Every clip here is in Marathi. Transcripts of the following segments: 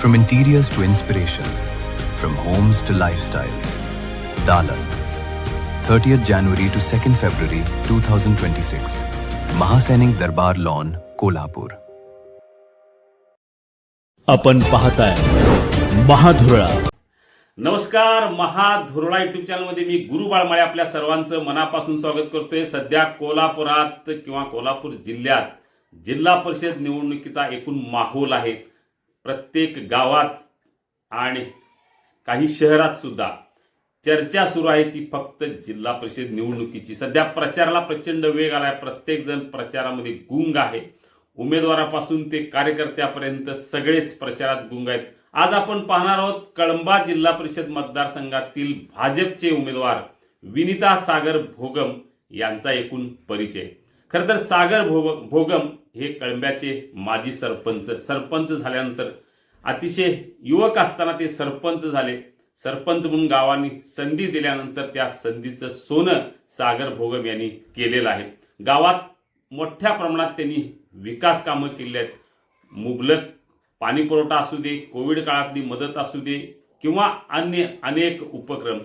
from interiors to inspiration, from homes to lifestyles. Dalan, 30th January to 2nd February 2026. Mahasainik Darbar Lawn, Kolhapur. आपण पाहताय महाधुरळा नमस्कार महाधुरळा युट्यूब चॅनलमध्ये मी गुरु बाळमाळे आपल्या सर्वांचं मनापासून स्वागत करतोय सध्या कोल्हापुरात किंवा कोल्हापूर जिल्ह्यात जिल्हा परिषद निवडणुकीचा एकूण माहोल आहे प्रत्येक गावात आणि काही शहरात सुद्धा चर्चा सुरू आहे ती फक्त जिल्हा परिषद निवडणुकीची. सध्या प्रचाराला प्रचंड वेग आला प्रत्येक जण प्रचारामध्ये गुंग आहे. उमेदवारापासून ते कार्यकर्त्यापर्यंत सगळेच प्रचारात गुंग आहेत. आज आपण पाहणार आहोत कळंबा जिल्हा परिषद मतदारसंघातील भाजपचे उमेदवार विनिता सागर भोगम यांचा एकूण परिचय. खरं तर सागर भोग भोगम हे कळंब्याचे माजी सरपंच सरपंच झाल्यानंतर अतिशय युवक असताना ते सरपंच झाले. सरपंच म्हणून गावांनी संधी दिल्यानंतर त्या संधीचं सोनं सागर भोगम यांनी केलेलं आहे. गावात मोठ्या प्रमाणात त्यांनी विकास कामं केली आहेत. मुबलक पाणीपुरवठा असू दे कोविड काळातली मदत असू दे किंवा अन्य अनेक उपक्रम.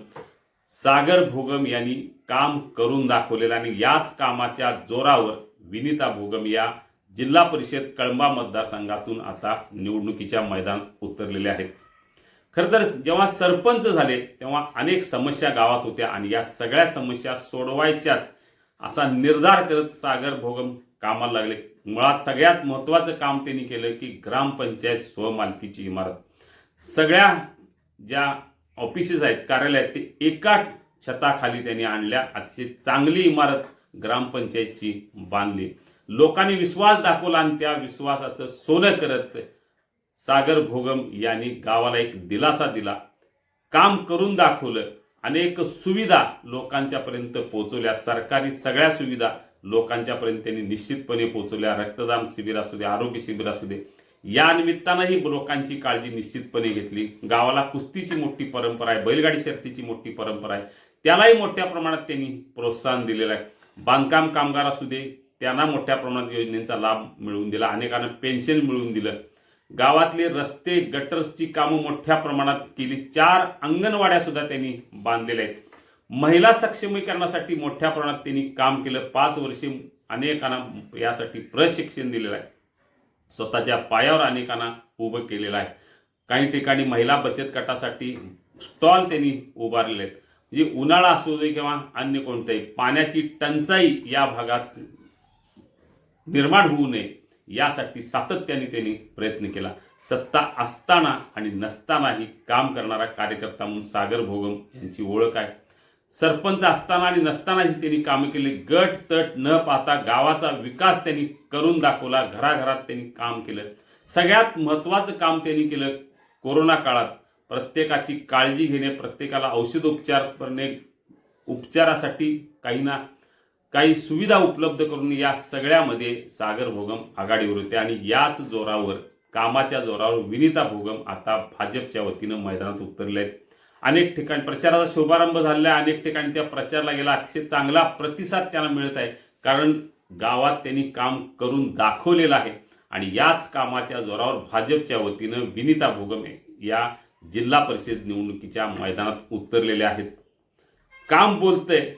सागर भोगम यांनी काम करून दाखवलेलं आणि याच कामाच्या जोरावर विनिता भोगम या जिल्हा परिषद कळंबा मतदारसंघातून आता निवडणुकीच्या मैदानात उतरलेले आहेत. खरं तर जेव्हा सरपंच झाले तेव्हा अनेक समस्या गावात होत्या आणि या सगळ्या समस्या सोडवायच्याच असा निर्धार करत सागर भोगम कामाला लागले. मुळात सगळ्यात महत्त्वाचं काम त्यांनी केलं की ग्रामपंचायत स्वमालकीची इमारत. सगळ्या ज्या ऑफिसेस आहेत कार्यालय आहेत ते एकाच छताखाली त्यांनी आणल्या. अतिशय चांगली इमारत ग्रामपंचायतची बांधली. लोकांनी विश्वास दाखवला आणि त्या विश्वासाचं सोनं करत सागर भोगम यांनी गावाला एक दिलासा दिला. काम करून दाखवलं. अनेक सुविधा लोकांच्यापर्यंत पोहोचवल्या. सरकारी सगळ्या सुविधा लोकांच्यापर्यंत त्यांनी निश्चितपणे पोहोचवल्या. रक्तदान शिबिर असू दे आरोग्य शिबिर असू दे. या निमित्तानंही लोकांची काळजी निश्चितपणे घेतली. गावाला कुस्तीची मोठी परंपरा आहे बैलगाडी शर्तीची मोठी परंपरा आहे. त्यालाही मोठ्या प्रमाणात त्यांनी प्रोत्साहन दिलेलं आहे. बांधकाम कामगार असू दे त्यांना मोठ्या प्रमाणात योजनेचा लाभ मिळवून दिला अनेकांना पेन्शन मिळवून दिलं. गावातले रस्ते गटर्सची कामं मोठ्या प्रमाणात केली. चार अंगणवाड्या सुद्धा त्यांनी बांधलेल्या आहेत. महिला सक्षमीकरणासाठी मोठ्या प्रमाणात त्यांनी काम केलं. पाच वर्षे अनेकांना यासाठी प्रशिक्षण दिलेलं आहे. स्वतःच्या पायावर अनेकांना उभं केलेलं आहे. काही ठिकाणी महिला बचत गटासाठी स्टॉल त्यांनी उभारलेले आहेत. म्हणजे उन्हाळा असू दे किंवा अन्य कोणत्याही पाण्याची टंचाई या भागात निर्माण होऊ नये यासाठी सातत्याने त्यांनी प्रयत्न केला. सत्ता असताना आणि नसतानाही काम करणारा कार्यकर्ता म्हणून सागर भोगम यांची ओळख आहे. सरपंच असताना आणि नसतानाही त्यांनी कामे केली. गट तट न पाहता गावाचा विकास त्यांनी करून दाखवला. घराघरात त्यांनी काम केलं. सगळ्यात महत्त्वाचं काम त्यांनी केलं कोरोना काळात. प्रत्येकाची काळजी घेणे प्रत्येकाला औषधोपचार करणे उपचारासाठी काही ना काही सुविधा उपलब्ध करून या सगळ्यामध्ये सागर भोगम आघाडीवर होते. आणि याच जोरावर कामाच्या जोरावर विनिता भोगम आता भाजपच्या वतीनं मैदानात उतरले आहेत अनेक ठिकाणी प्रचाराचा शुभारंभ झालेला आहे. अनेक ठिकाणी त्या प्रचाराला गेला. अतिशय चांगला प्रतिसाद त्यांना मिळत आहे. कारण गावात त्यांनी काम करून दाखवलेलं आहे. आणि याच कामाच्या जोरावर भाजपच्या वतीनं विनिता भोगम या जिल्हा परिषद निवडणुकीच्या मैदानात उतरलेले आहेत. काम बोलतंय.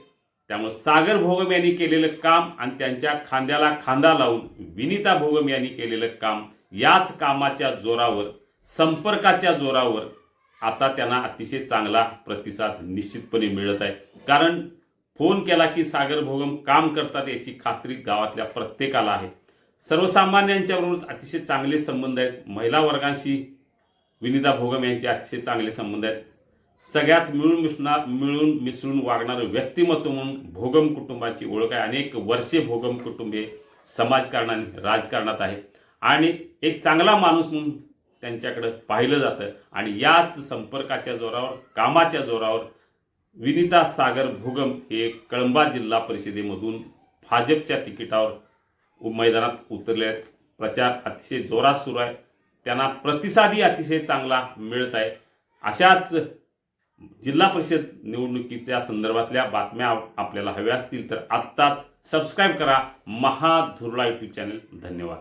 त्यामुळे सागर भोगम यांनी केलेलं काम आणि त्यांच्या खांद्याला खांदा लावून विनिता भोगम यांनी केलेलं काम याच कामाच्या जोरावर संपर्काच्या जोरावर आता त्यांना अतिशय चांगला प्रतिसाद निश्चितपणे मिळत आहे. कारण फोन केला की सागर भोगम काम करतात याची खात्री गावातल्या प्रत्येकाला आहे. सर्वसामान्यांच्या बरोबर अतिशय चांगले संबंध आहेत. महिला वर्गांशी विनिता भोगम यांचे अतिशय चांगले संबंध आहेत. सगळ्यात मिळून मिसणार मिळून मिसळून वागणारं व्यक्तिमत्व म्हणून भोगम कुटुंबाची ओळख आहे. अनेक वर्षे भोगम कुटुंबे समाजकारणाने राजकारणात आहे. आणि एक चांगला माणूस म्हणून त्यांच्याकडं पाहिलं जातं. आणि याच संपर्काच्या जोरावर कामाच्या जोरावर विनिता सागर भोगम हे कळंबा जिल्हा परिषदेमधून भाजपच्या तिकिटावर मैदानात उतरले आहेत. प्रचार अतिशय जोरात सुरू आहे. त्यांना प्रतिसादही अतिशय चांगला मिळत आहे. अशाच जिल्हा परिषद निवडणुकीच्या संदर्भातल्या बातम्या आपल्याला हव्या असतील तर आत्ताच सबस्क्राईब करा. महाधुर्ळा यूट्यूब चॅनल धन्यवाद.